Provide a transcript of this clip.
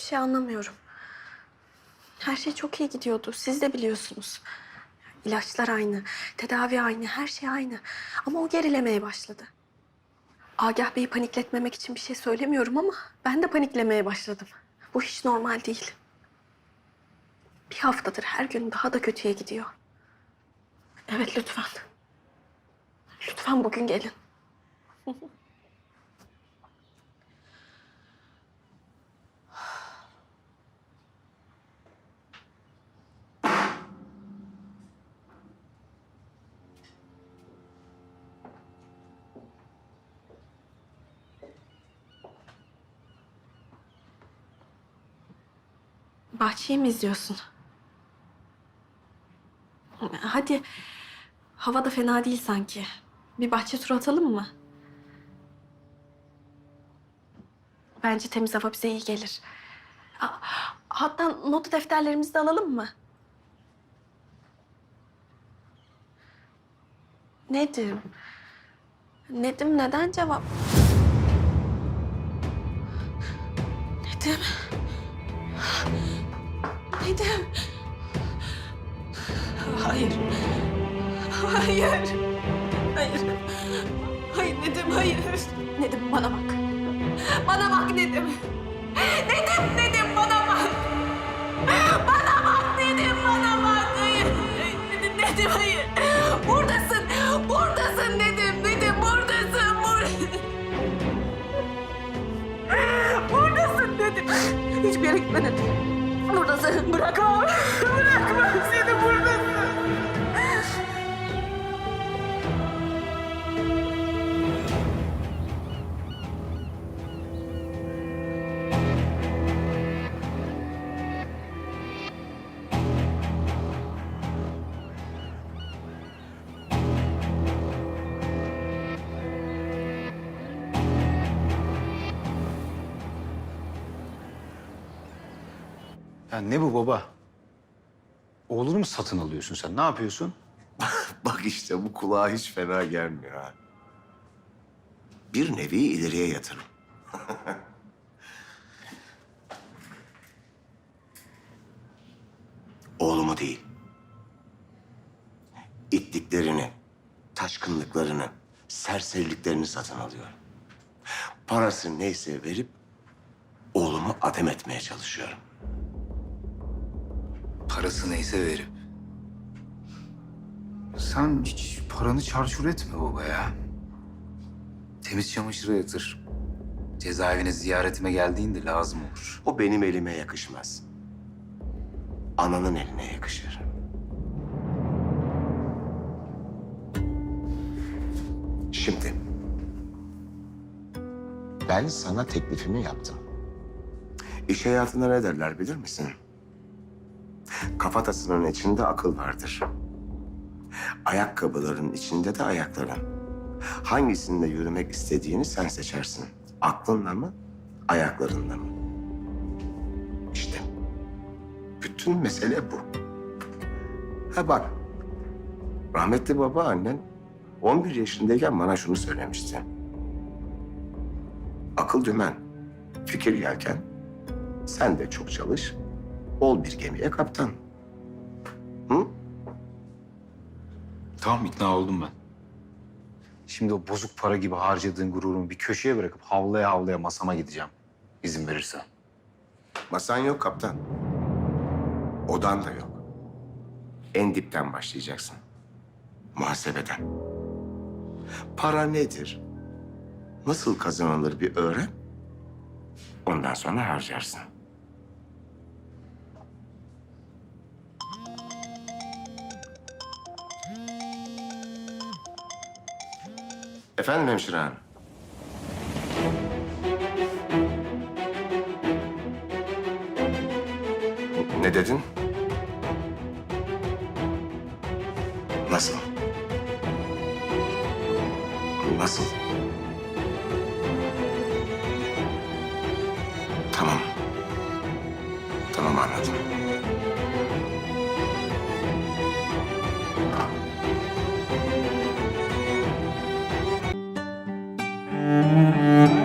şey anlamıyorum. Her şey çok iyi gidiyordu. Siz de biliyorsunuz. İlaçlar aynı, tedavi aynı, her şey aynı. Ama o gerilemeye başladı. Agah Bey'i panikletmemek için bir şey söylemiyorum ama ben de paniklemeye başladım. Bu hiç normal değil. Bir haftadır her gün daha da kötüye gidiyor. Evet lütfen. Lütfen bugün gelin. Bahçeyi mi izliyorsun? Hadi. Hava da fena değil sanki. Bir bahçe turu atalım mı? Bence temiz hava bize iyi gelir. Ha- Hatta not defterlerimizi de alalım mı? Nedim? Nedim neden cevap... Nedim? Nedim? Hayır. Hayır. Hayır. Hayır Nedim, hayır. Nedim bana bak. Bana bak Nedim. Nedim, Nedim bana bak. Bana bak Nedim, bana bak. Hayır. Nedim, Nedim hayır. Buradasın. Buradasın Nedim. Nedim buradasın. Bur buradasın Nedim. Hiçbir yere gitme. Buradasın. Bırakmam. Bırakmam seni buradasın. Ya ne bu baba? Oğlunu mu satın alıyorsun sen? Ne yapıyorsun? Bak işte bu kulağa hiç fena gelmiyor ha. Bir nevi ileriye yatırım. Oğlumu değil. İtliklerini, taşkınlıklarını, serseriliklerini satın alıyorum. Parası neyse verip oğlumu adem etmeye çalışıyorum. Parası neyse verip. Sen hiç paranı çarçur etme baba ya. Temiz çamaşıra yatır. Cezaevine ziyaretime geldiğinde lazım olur. O benim elime yakışmaz. Ananın eline yakışır. Şimdi ben sana teklifimi yaptım. İş hayatında ne derler bilir misin? Kafatasının içinde akıl vardır. Ayakkabıların içinde de ayakların. Hangisinde yürümek istediğini sen seçersin. Aklınla mı, ayaklarınla mı? İşte bütün mesele bu. Ha bak, rahmetli babaannen 11 yaşındayken bana şunu söylemişti. Akıl dümen, fikir yelken, sen de çok çalış, ol bir gemiye kaptan. Hı? Tamam ikna oldum ben. Şimdi o bozuk para gibi harcadığın gururumu bir köşeye bırakıp havlaya havlaya masama gideceğim. İzin verirsen. Masan yok kaptan. Odan da yok. En dipten başlayacaksın. Muhasebeden. Para nedir? Nasıl kazanılır bir öğren. Ondan sonra harcarsın. Efendim hemşire hanım? Ne dedin? Nasıl? Nasıl? Tamam. Tamam anladım. Música